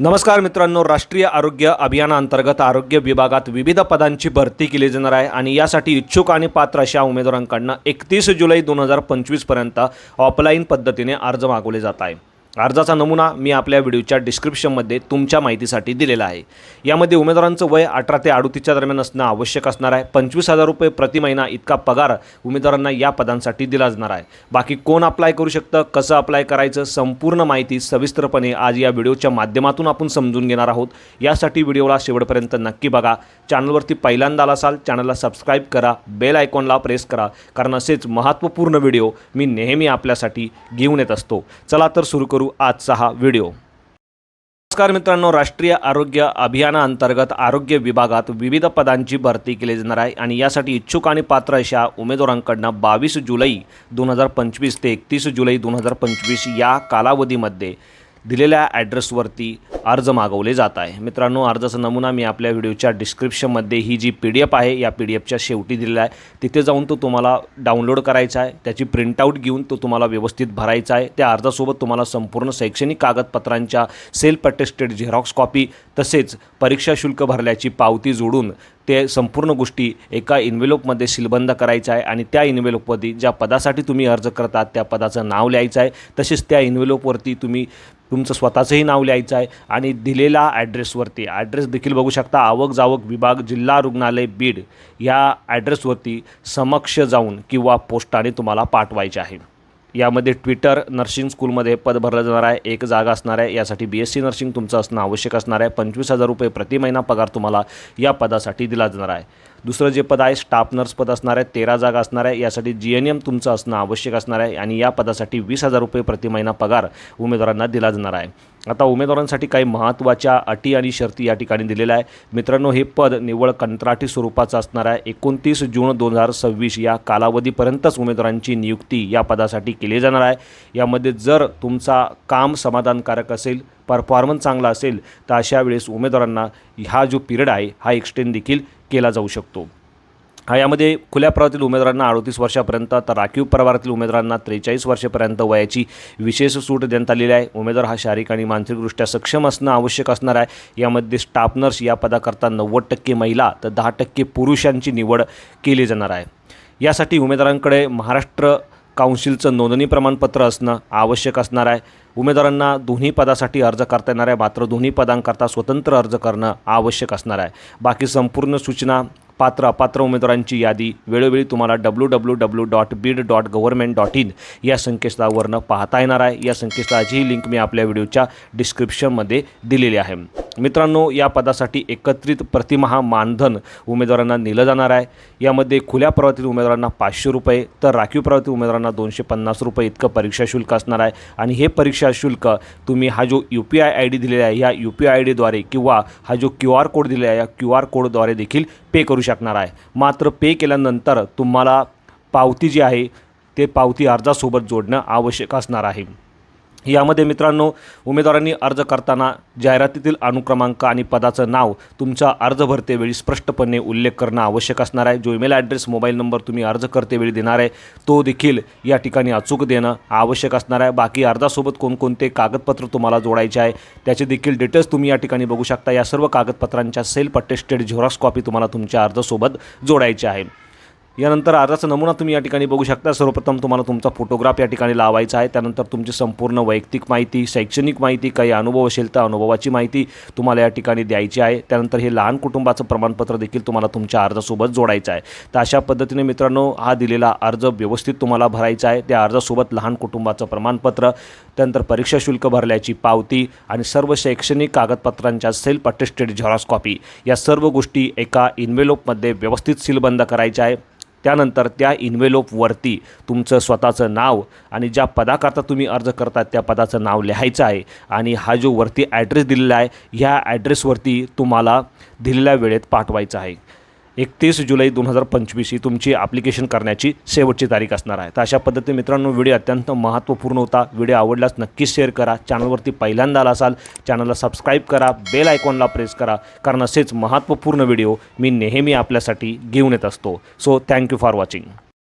नमस्कार मित्रांनो राष्ट्रीय आरोग्य अभियानाअंतर्गत आरोग्य विभागात विविध पदांची भरती केली जाणार आहे आणि यासाठी इच्छुक आणि पात्र अशा उमेदवारांकडनं एकतीस जुलै दोन हजार पंचवीसपर्यंत ऑफलाईन पद्धतीने अर्ज मागवले जात आहे अर्जाचा नमुना मी आपल्या व्हिडिओच्या डिस्क्रिप्शनमध्ये तुमच्या माहितीसाठी दिलेला आहे. यामध्ये उमेदवारांचं वय अठरा ते अडुतीसच्या दरम्यान असणं आवश्यक असणार आहे. पंचवीस हजार रुपये प्रति महिना इतका पगार उमेदवारांना या पदांसाठी दिला जाणार आहे. बाकी कोण अप्लाय करू शकतं कसं अप्लाय करायचं संपूर्ण माहिती सविस्तरपणे आज या व्हिडिओच्या माध्यमातून आपण समजून घेणार आहोत. यासाठी व्हिडिओला शेवटपर्यंत नक्की बघा. चॅनलवरती पहिल्यांदा आला असाल चॅनलला सबस्क्राईब करा. बेल आयकॉनला प्रेस करा. कारण असेच महत्त्वपूर्ण व्हिडिओ मी नेहमी आपल्यासाठी घेऊन येत असतो. चला तर सुरू करू. आजचा हा व्हिडिओ. नमस्कार मित्रांनो राष्ट्रीय आरोग्य अभियानाअंतर्गत आरोग्य विभागात विविध पदांची भरती केली जाणार आहे आणि यासाठी इच्छुक आणि पात्र अशा उमेदवारांकडनं बावीस जुलै दोन हजार पंचवीस ते एकतीस जुलै दोन हजार पंचवीस या कालावधीमध्ये दिलेल्या ॲड्रेसवरती अर्ज मागवले जात आहे. मित्रांनो अर्जाचा नमुना मी आपल्या व्हिडिओच्या डिस्क्रिप्शनमध्ये ही जी पी डी एफ आहे या पी डी एफच्या शेवटी दिलेला आहे. तिथे जाऊन तो तुम्हाला डाउनलोड करायचा आहे. त्याची प्रिंटआउट घेऊन तो तुम्हाला व्यवस्थित भरायचा आहे. त्या अर्जासोबत तुम्हाला संपूर्ण शैक्षणिक कागदपत्रांच्या सेल्फ अटेस्टेड झेरॉक्स कॉपी तसेच परीक्षा शुल्क भरल्याची पावती जोडून ते संपूर्ण गोष्टी एका इन्व्हेलोपमध्ये सीलबंद करायचं आहे आणि त्या इन्व्हेलोपवरती ज्या पदासाठी तुम्ही अर्ज करतात त्या पदाचं नाव लिहायचं आहे. तसेच त्या इन्व्हेलोपवरती तुम्ही तुमचं स्वतःचंही नाव लिहायचं आहे आणि दिलेला ॲड्रेसवरती ॲड्रेस देखील बघू शकता. आवक जावक विभाग जिल्हा रुग्णालय बीड. या ॲड्रेसवरती समक्ष जाऊन किंवा पोस्टाने तुम्हाला पाठवायचे आहे. यामध्ये ट्विटर नर्सिंग स्कूलमध्ये पद भरलं जाणार आहे एक जागा असणार आहे. यासाठी बी एस सी नर्सिंग तुमचं असणं आवश्यक असणार आहे. पंचवीस हजार रुपये प्रति महिना पगार तुम्हाला या पदासाठी दिला जाणार आहे. दुसरं जे पद आहे स्टाफ नर्स पद असणार आहे तेरा जागा असणार आहे. यासाठी जी एन एम तुमचं असणं आवश्यक असणार आहे आणि या पदासाठी वीस हजार रुपये प्रति महिना पगार उमेदवारांना दिला जाणार आहे. आता उमेदवारांसाठी काही महत्त्वाच्या अटी आणि शर्ती या ठिकाणी दिलेल्या आहे मित्रांनो हे पद निव्वळ कंत्राटी स्वरूपाचं असणार आहे. एकोणतीस जून दोन हजार सव्वीस या कालावधीपर्यंतच उमेदवारांची नियुक्ती या पदासाठी केली जाणार आहे. यामध्ये जर तुमचा काम समाधानकारक असेल परफॉर्मन्स चांगला असेल तर अशा वेळेस उमेदवारांना हा जो पिरियड आहे हा एक्सटेंड देखील केला जाऊ शकतो. हा यामध्ये खुल्या प्रवारातील उमेदवारांना अडतीस वर्षापर्यंत तर राखीव प्रवारातील उमेदवारांना त्रेचाळीस वर्षापर्यंत वयाची विशेष सूट देण्यात आलेली आहे. उमेदवार हा शारीरिक आणि मानसिकदृष्ट्या सक्षम असणं आवश्यक असणार आहे. यामध्ये स्टाफ नर्स या पदाकरता नव्वद टक्के महिला तर दहा टक्के पुरुषांची निवड केली जाणार आहे. यासाठी उमेदवारांकडे महाराष्ट्र काउन्सिलचं नोंदणी प्रमाणपत्र असणं आवश्यक असणार आहे. उमेदवारांना दोन्ही पदासाठी अर्ज करता येणार आहे. मात्र दोन्ही पदांकरता स्वतंत्र अर्ज करणं आवश्यक असणार आहे. बाकी संपूर्ण सूचना पात्र अपात्र उमेदवारांची यादी वेळोवेळी तुम्हाला W W W dot Beed dot government dot in या संकेतस्थळावरनं पाहता येणार आहे. या संकेतस्थळाचीही लिंक मी आपल्या व्हिडिओच्या डिस्क्रिप्शनमध्ये दिलेली आहे. मित्रांनो या पदासाठी एकत्रित प्रतिमहा मानधन उमेदवारांना दिलं जाणार आहे. यामध्ये खुल्या प्रवातील उमेदवारांना पाचशे रुपये तर राखीव प्रवातील उमेदवारांना दोनशे पन्नास रुपये इतकं परीक्षा शुल्क असणार आहे. आणि हे परीक्षा शुल्क तुम्ही हा जो U P I I D दिलेला आहे या यू पी आय आय डीद्वारे किंवा हा जो क्यू आर कोड दिलेला आहे या क्यू आर कोडद्वारे देखील पे करू शकणार आहे. मात्र पे केल्यानंतर तुम्हाला पावती जी आहे ते पावती अर्जासोबत जोडणं आवश्यक असणार आहे. यामध्ये मित्रांनो उमेदवारांनी अर्ज करताना जाहिरातीतील अनुक्रमांक आणि पदाचं नाव तुमच्या अर्ज भरतेवेळी स्पष्टपणे उल्लेख करणं आवश्यक असणार आहे. जो ईमेल ॲड्रेस मोबाईल नंबर तुम्ही अर्ज करतेवेळी देणार आहे तो देखील या ठिकाणी अचूक देणं आवश्यक असणार आहे. बाकी अर्जासोबत कोणकोणते कागदपत्र तुम्हाला जोडायचे आहे त्याचे देखील डिटेल्स तुम्ही या ठिकाणी बघू शकता. या सर्व कागदपत्रांच्या सेल्फ अटेस्टेड झेरॉक्स कॉपी तुम्हाला तुमच्या अर्जासोबत जोडायची आहे. यानंतर अर्जाचा नमुना तुम्ही या ठिकाणी बघू शकता. सर्वप्रथम तुम्हाला तुमचा फोटोग्राफ या ठिकाणी लावायचा आहे. त्यानंतर तुमची संपूर्ण वैयक्तिक माहिती शैक्षणिक माहिती काही अनुभव असेल तर अनुभवाची माहिती तुम्हाला या ठिकाणी द्यायची आहे. त्यानंतर हे लहान कुटुंबाचं प्रमाणपत्र देखील तुम्हाला तुमच्या अर्जासोबत जोडायचं आहे. तर अशा पद्धतीने मित्रांनो हा दिलेला अर्ज व्यवस्थित तुम्हाला भरायचा आहे. त्या अर्जासोबत लहान कुटुंबाचं प्रमाणपत्र त्यानंतर परीक्षा शुल्क भरल्याची पावती आणि सर्व शैक्षणिक कागदपत्रांच्या सेल्फ अटेस्टेड झेरॉस कॉपी या सर्व गोष्टी एका इन्व्हेलोपमध्ये व्यवस्थित सीलबंद करायच्या आहे. त्यानंतर त्या इन्व्हेलोपवरती तुमचं स्वतःचं नाव आणि ज्या पदाकरता तुम्ही अर्ज करतात त्या पदाचं नाव लिहायचं आहे. आणि हा जो वरती ॲड्रेस दिलेला आहे ह्या ॲड्रेसवरती तुम्हाला दिलेल्या वेळेत पाठवायचा आहे. एकतीस जुलै दोन हजार पंचवीस ही तुमची ॲप्लिकेशन करण्याची शेवटची तारीख असणार आहे. तर अशा पद्धतीने मित्रांनो व्हिडिओ अत्यंत महत्त्वपूर्ण होता. व्हिडिओ आवडल्यास नक्कीच शेअर करा. चॅनलवरती पहिल्यांदा आला असाल चॅनलला सबस्क्राईब करा. बेल आयकॉनला प्रेस करा. कारण असेच महत्त्वपूर्ण व्हिडिओ मी नेहमी आपल्यासाठी घेऊन येत असतो. So thank you for watching